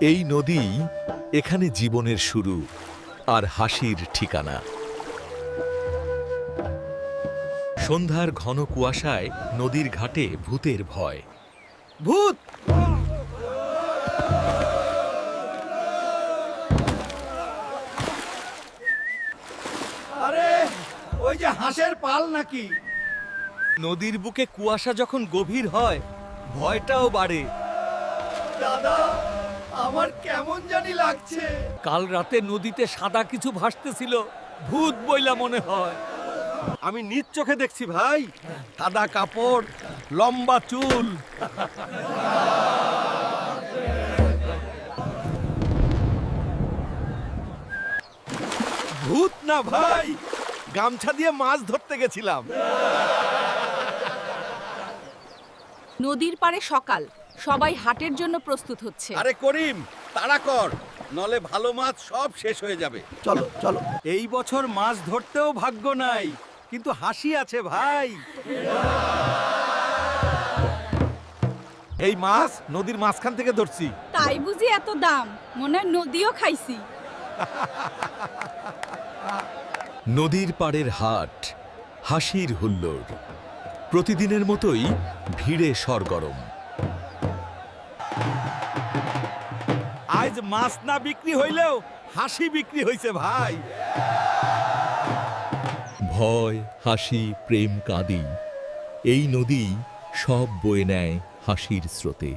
এই নদী এখানে জীবনের শুরু আর হাসির ঠিকানা। সন্ধ্যার ঘন কুয়াশায় নদীর ঘাটে ভূতের ভয়। ভূত! আরে ওই যে হাঁসের পাল নাকি? নদীর বুকে কুয়াশা যখন গভীর হয় ভয়টাও বাড়ে। দাদা আমার কেমন জানি লাগছে। কাল রাতে নদীতে সাদা কিছু ভাসতেছিল ভূত বইলা মনে হয়। আমি নিজ চোখে দেখছি ভাই সাদা কাপড় লম্বা চুল। ভূত না ভাই গামছা দিয়ে মাছ ধরতে গেছিলাম। নদীর পাড়ে সকাল সবাই হাটের জন্য প্রস্তুত হচ্ছে। আরে করিম তাড়া কর নলে ভালো মাছ সব শেষ হয়ে যাবে। চলো চলো। এই বছর মাছ ধরতেও ভাগ্য নাই কিন্তু হাসি আছে ভাই। এই মাছ নদীর মাঝখান থেকে ধরছি। তাই বুঝি এত দাম মনে হয় নদীও খাইছি। নদীর পাড়ের হাট হাসির হুল্লোড়। প্রতিদিনের মতোই ভিড়ে সরগরম। আজ মাছ না বিক্রি হইলেও হাসি বিক্রি হইছে ভাই। ভয়, হাসি, প্রেম, কাঁদি, এই নদী সব বয়ে নেয় হাসির স্রোতে।